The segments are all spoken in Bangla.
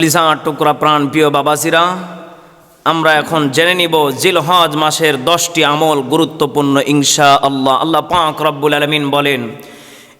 লিসা টুকরা প্রাণ প্রিয় বাবাসিরা আমরা এখন জেনে নিব জিলহজ মাসের দশটি আমল গুরুত্বপূর্ণ ইংসা আল্লাহ আল্লাহ পাক রব্বুল আলমিন বলেন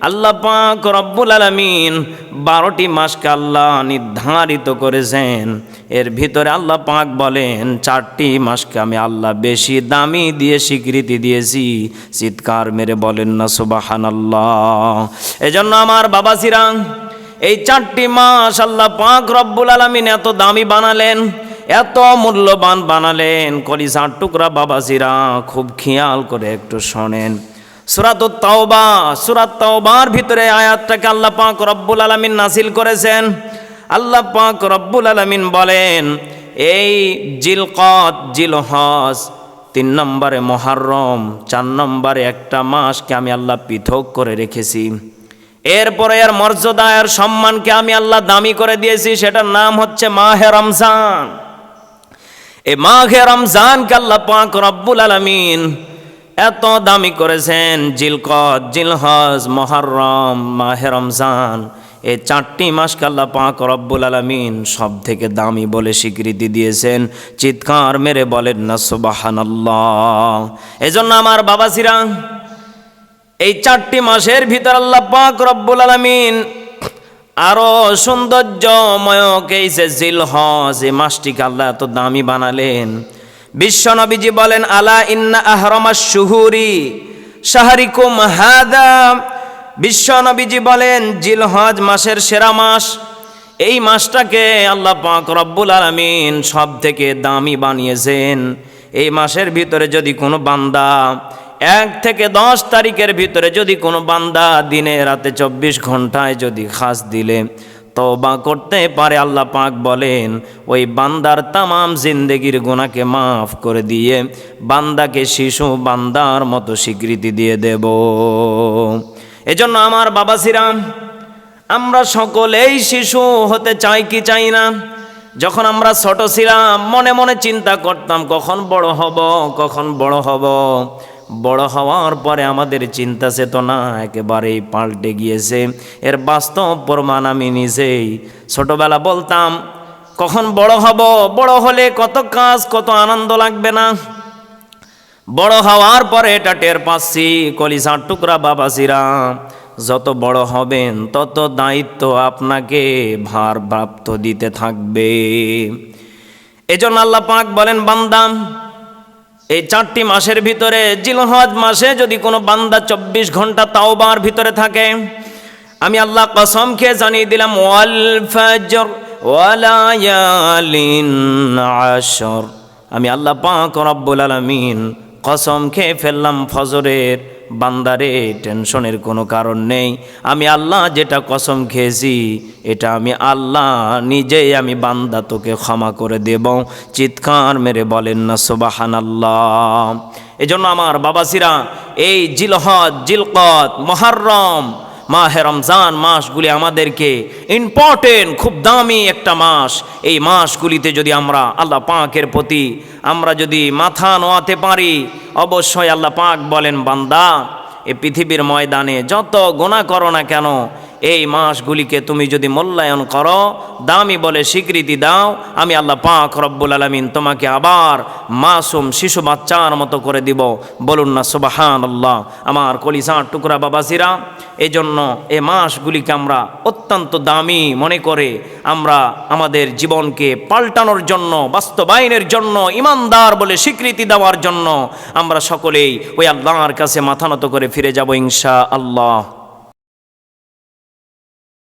আল্লাহ পাক রব্বুল আলমিন বারোটি মাসকে আল্লাহ নির্ধারিত করেছেন। এর ভিতরে আল্লাহ পাক বলেন, চারটি মাসকে আমি আল্লাহ বেশি দামি দিয়ে স্বীকৃতি দিয়েছি। চিৎকার মেরে বলেন না সুবাহান আল্লাহ এজন্য আমার বাবা সিরাং, এই চারটি মাস আল্লাহ পাক রব্বুল আলমিন এত দামি বানালেন, এত মূল্যবান বানালেন। কলিসার টুকরা বাবাজিরা খুব খেয়াল করে একটু শোনেন। সুরাত তাওবা, সুরাত তাওবার ভিতরে আয়াতটাকে আল্লাহ পাক রব্বুল আলামিন নাসিল করেছেন। আল্লাহ পাক রব্বুল আলামিন বলেন, এই জিলকত, জিলহজ তিন নম্বরে মহারম চার নম্বরে একটা মাসকে আমি আল্লাহ পৃথক করে রেখেছি। এরপরে এর মর্যাদা, এর সম্মানকে আমি আল্লাহ দামি করে দিয়েছি, সেটার নাম হচ্ছে মাহে রমজান। এ মাঘে রমজানকে আল্লাহ পাক রব্বুল আলামিন এত দামি করেছেন জিলকত, জিলহজ, মহরম, মাহে রমজান। এই চারটি মাসকে আল্লাহ পাক রব্বুল আলামিন সব থেকে দামি বলে স্বীকৃতি দিয়েছেন। চিৎকার মেরে বলেন না সুবাহান আল্লাহ এজন্য আমার বাবাসিরা এই চারটি মাসের ভিতর আল্লাহ পাক রব্বুল আলামিন আরও সৌন্দর্যময় এই যে জিলহজ এই মাসটিকে আল্লাহ এত দামি বানালেন। বিশ্ব নবীজি বলেন, আলা ইন্না আহরমা শুহুরি শাহরিকুম হাদা। বিশ্বনবীজি বলেন, জিলহজ মাসের সেরা মাস। এই মাসটাকে আল্লাহ পাক রব্বুল আলামিন সব থেকে দামি বানিয়েছেন। এই মাসের ভিতরে যদি কোনো বান্দা এক থেকে দশ তারিখের ভিতরে যদি কোনো বান্দা দিনে রাতে চব্বিশ ঘন্টায় যদি খাস দিলে তবা করতে পারে, আল্লাহ পাক বলেন, ওই বান্দার তামাম জিন্দেগির গুণাকে মাফ করে দিয়ে বান্দাকে শিশু বান্দার মতো স্বীকৃতি দিয়ে দেব। এজন্য আমার বাবা শ্রীরাম আমরা সকলেই শিশু হতে চাই কি চাই না? যখন আমরা ছোট ছিলাম, মনে মনে চিন্তা করতাম, কখন বড় হব, কখন বড় হব। বড় হওয়ার পরে আমাদের চিন্তা চেতনা একেবারেই পাল্টে গিয়েছে। এর বাস্তব প্রমাণ আমি নিজেই। ছোটবেলা বলতাম, কখন বড় হব, বড় হলে কত কাজ, কত আনন্দ লাগবে না? বড় হওয়ার পরে এটা টের পাচ্ছি কলিসার টুকরা বাবা বাবাসিরা যত বড় হবেন, তত দায়িত্ব আপনাকে ভারপ্রাপ্ত দিতে থাকবে। এজন্য আল্লাহ পাক বলেন বান্দাম এই চারটি মাসের ভিতরে জিলহজ মাসে যদি কোনো বান্দা চব্বিশ ঘণ্টা তাও তাওবার ভিতরে থাকে, আমি আল্লাহ কসম খেয়ে জানিয়ে দিলাম ফজর আমি আল্লাহ পাক রব্বুল আলামিন কসম খেয়ে ফেললাম ফজরের বান্দারে, টেনশনের কোনো কারণ নেই। আমি আল্লাহ যেটা কসম খেয়েছি, এটা আমি আল্লাহ নিজেই আমি বান্দা তোকে ক্ষমা করে দেব। চিৎকার মেরে বলেন না সোবাহান আল্লাহ এজন্য আমার বাবাসিরা এই জিলহদ জিলকত, মহারম মাহে রমজান মাসগুলি আমাদেরকে ইম্পর্টেন্ট খুব দামি একটা মাস। এই মাসগুলিতে যদি আমরা আল্লাহ পাঁকের প্রতি আমরা যদি মাথা নোয়াতে পারি, অবশ্যই আল্লাহ পাক বলেন, বান্দা, এ পৃথিবীর ময়দানে যত গোনা করো না কেন এই মাসগুলিকে তুমি যদি মূল্যায়ন করো, দামি বলে স্বীকৃতি দাও, আমি আল্লাহ পাক রব্বুল আলমিন তোমাকে আবার মাসুম শিশু বাচ্চার মতো করে দিব। বলুন না সুবাহান আল্লাহ আমার কলিসার টুকরা বাবাসিরা এই জন্য এই মাসগুলিকে আমরা অত্যন্ত দামি মনে করে আমরা আমাদের জীবনকে পাল্টানোর জন্য, বাস্তবায়নের জন্য, ইমানদার বলে স্বীকৃতি দেওয়ার জন্য আমরা সকলেই ওই আল্লাহর কাছে মাথা নত করে ফিরে যাব ইনশা আল্লাহ